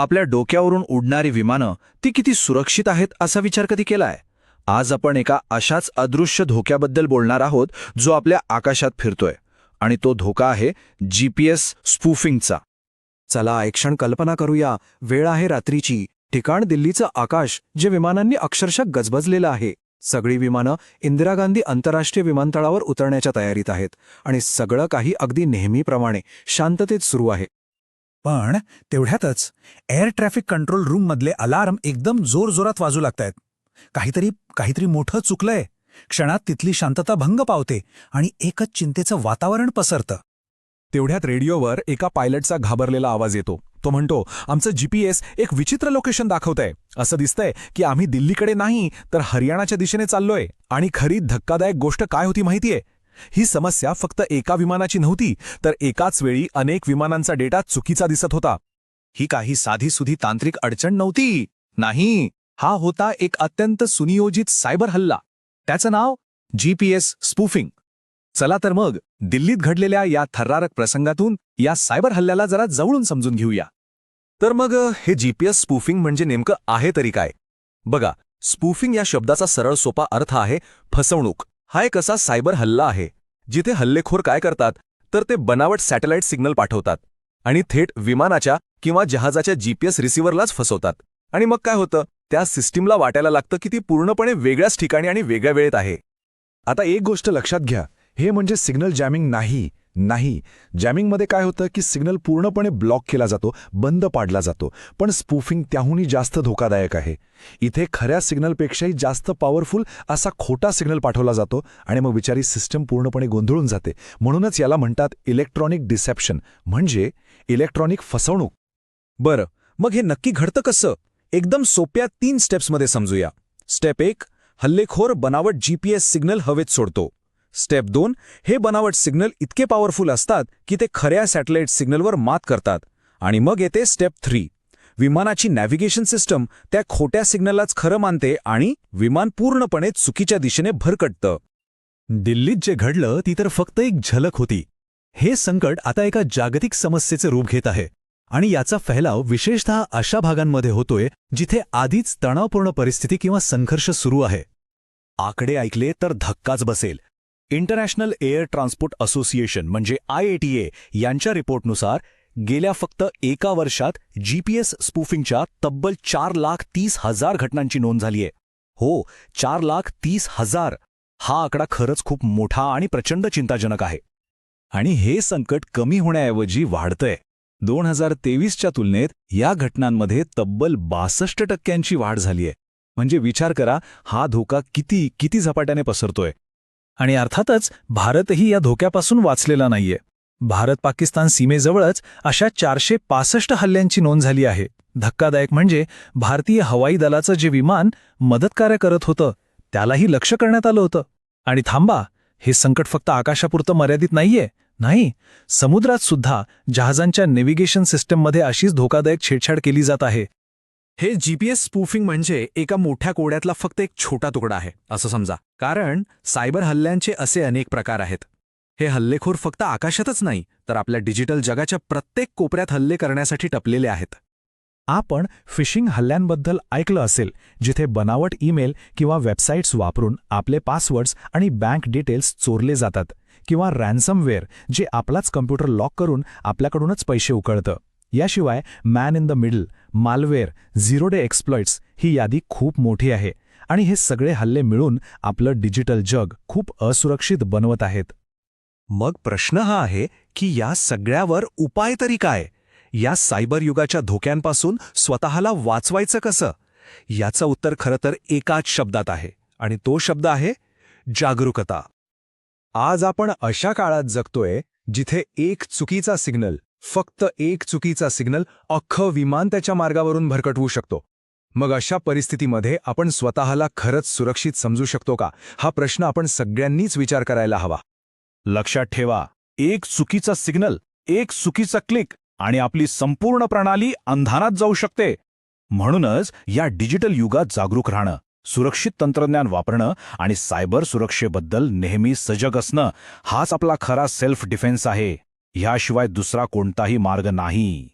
आपल्या डोक्यावरून उडणारी विमानं ती किती सुरक्षित आहेत असा विचार कधी केलाय? आज आपण एका अशाच अदृश्य धोक्याबद्दल बोलणार आहोत जो आपल्या आकाशात फिरतोय. आणि तो धोका आहे जीपीएस स्पूफिंगचा. चला एक क्षण कल्पना करूया वेळ आहे रात्रीची. ठिकाण दिल्लीचं आकाश जे विमानांनी अक्षरशः गजबजलेलं आहे. सगळी विमानं इंदिरा गांधी आंतरराष्ट्रीय विमानतळावर उतरण्याच्या तयारीत आहेत. आणि सगळं काही अगदी नेहमीप्रमाणे शांततेत सुरू आहे. पण तेवढ्यातच एअर ट्रॅफिक कंट्रोल रूममधले अलार्म एकदम जोरजोरात वाजू लागतायत. काहीतरी काहीतरी मोठं चुकलंय. क्षणात तिथली शांतता भंग पावते आणि एकच चिंतेचं वातावरण पसरतं. तेवढ्यात रेडिओवर एका पायलटचा घाबरलेला आवाज येतो. तो म्हणतो आमचं जीपीएस एक विचित्र लोकेशन दाखवतंय. असं दिसतंय की आम्ही दिल्लीकडे नाही तर हरियाणाच्या दिशेने चाललोय. आणि खरी धक्कादायक गोष्ट काय होती माहितीये? ही समस्या फक्त एका विमानाची नव्हती तर एकाच वेळी अनेक विमानांचा डेटा चुकीचा दिसत होता. ही काही साधीसुधी तांत्रिक अडचण नव्हती. नाही हा होता एक अत्यंत सुनियोजित सायबर हल्ला. त्याचं नाव जीपीएस स्पूफिंग. चला तर मग दिल्लीत घडलेल्या या थर्रारक प्रसंगातून या सायबर हल्ल्याला जरा जवळून समजून घेऊया. तर मग हे जीपीएस स्पूफिंग म्हणजे नेमकं आहे तरी काय? बघा स्पूफिंग या शब्दाचा सरळ सोपा अर्थ आहे फसवणूक. हा एक असा सायबर हल्ला आहे जिथे हल्लेखोर काय करतात तर ते बनावट सॅटेलाइट सिग्नल पाठवतात आणि थेट विमानाच्या किंवा जहाजाच्या जीपीएस रिसिव्हरलाच फसवतात. आणि मग काय होतं त्या सिस्टीमला वाटायला लागतं की ती पूर्णपणे वेगळ्याच ठिकाणी आणि वेगळ्या वेळेत आहे. आता एक गोष्ट लक्षात घ्या हे म्हणजे सिग्नल जॅमिंग नाही नाही. जॅमिंगमध्ये काय होतं की सिग्नल पूर्णपणे ब्लॉक केला जातो बंद पाडला जातो. पण स्पूफिंग त्याहूनही जास्त धोकादायक आहे. इथे खऱ्या सिग्नलपेक्षाही जास्त पॉवरफुल असा खोटा सिग्नल पाठवला जातो आणि मग विचारी सिस्टम पूर्णपणे गोंधळून जाते. म्हणूनच याला म्हणतात इलेक्ट्रॉनिक डिसेप्शन म्हणजे इलेक्ट्रॉनिक फसवणूक. बरं मग हे नक्की घडतं कसं? एकदम सोप्या तीन स्टेप्समध्ये समजूया. स्टेप एक हल्लेखोर बनावट जीपीएस सिग्नल हवेत सोडतो. स्टेप दोन हे बनावट सिग्नल इतके पॉवरफुल असतात की ते खऱ्या सॅटेलाइट सिग्नलवर मात करतात. आणि मग येते स्टेप थ्री. विमानाची नॅव्हिगेशन सिस्टम त्या खोट्या सिग्नललाच खरं मानते आणि विमान पूर्णपणे चुकीच्या दिशेने भरकटतं. दिल्लीत जे घडलं ती तर फक्त एक झलक होती. हे संकट आता एका जागतिक समस्येचे रूप घेत आहे. आणि याचा फैलाव विशेषतः अशा भागांमध्ये होतोय जिथे आधीच तणावपूर्ण परिस्थिती किंवा संघर्ष सुरू आहे. आकडे ऐकले तर धक्काच बसेल. इंटरनॅशनल एअर ट्रान्सपोर्ट असोसिएशन म्हणजे आयएटीए यांच्या रिपोर्टनुसार गेल्या फक्त एका वर्षात जीपीएस स्पूफिंगच्या तब्बल चार लाख तीस हजार घटनांची नोंद झालीय हो चार लाख तीस हजार. हा आकडा खरंच खूप मोठा आणि प्रचंड चिंताजनक आहे. आणि हे संकट कमी होण्याऐवजी वाढतंय. दोन हजार तेवीसच्या तुलनेत या घटनांमध्ये तब्बल बासष्ट टक्क्यांची वाढ झालीय म्हणजे विचार करा हा धोका किती किती झपाट्याने पसरतोय. आणि अर्थातच भारतही या धोक्यापासून वाचलेला नाहीये. भारत पाकिस्तान सीमेजवळच अशा चारशे पासष्ट हल्ल्यांची नोंद झाली आहे. धक्कादायक म्हणजे भारतीय हवाई दलाचं जे विमान मदतकार्य करत होतं त्यालाही लक्ष करण्यात आलं होतं. आणि थांबा हे संकट फक्त आकाशापुरतं मर्यादित नाहीये. नाही समुद्रात सुद्धा जहाजांच्या नेव्हिगेशन सिस्टममध्ये अशीच धोकादायक छेडछाड केली जात आहे. हे जीपीएस स्पूफिंग म्हणजे एका मोठ्या कोड्यातला फक्त एक छोटा तुकडा आहे असं समजा. कारण सायबर हल्ल्यांचे असे अनेक प्रकार आहेत. हे हल्लेखोर फक्त आकाशातच नाही तर आपल्या डिजिटल जगाच्या प्रत्येक कोपऱ्यात हल्ले करण्यासाठी टपलेले आहेत. आपण फिशिंग हल्ल्यांबद्दल ऐकलं असेल जिथे बनावट ईमेल किंवा वेबसाईट्स वापरून आपले पासवर्ड्स आणि बँक डिटेल्स चोरले जातात किंवा रॅन्समवेअर जे आपलाच कम्प्युटर लॉक करून आपल्याकडूनच पैसे उकळतं. याशिवाय man in the middle malware zero day exploits ही यादी खूप मोठी आहे आणि हे सगळे हल्ले मिळून आपलं डिजिटल जग खूप असुरक्षित बनवत आहेत. मग प्रश्न हा आहे की या सगळ्यावर उपाय तरी काय? या सायबर युगाच्या धोक्यांपासून स्वतःला वाचवायचं कसं? याचं उत्तर खरं तर एकाच शब्दात आहे आणि तो शब्द आहे जागरूकता. आज आपण अशा काळात जगतोय जिथे एक चुकीचा सिग्नल फक्त एक चुकीचा सिग्नल अख्खं विमान त्याच्या मार्गावरून भरकटवू शकतो. मग अशा परिस्थितीमध्ये आपण स्वतःला खरंच सुरक्षित समजू शकतो का? हा प्रश्न आपण सगळ्यांनीच विचार करायला हवा. लक्षात ठेवा एक चुकीचा सिग्नल एक चुकीचा क्लिक आणि आपली संपूर्ण प्रणाली अंधारात जाऊ शकते. म्हणूनच या डिजिटल युगात जागरूक राहणं सुरक्षित तंत्रज्ञान वापरणं आणि सायबर सुरक्षेबद्दल नेहमी सजग असणं हाच आपला खरा सेल्फ डिफेन्स आहे. ह्याशिवाय दुसरा कोणताही मार्ग नाही.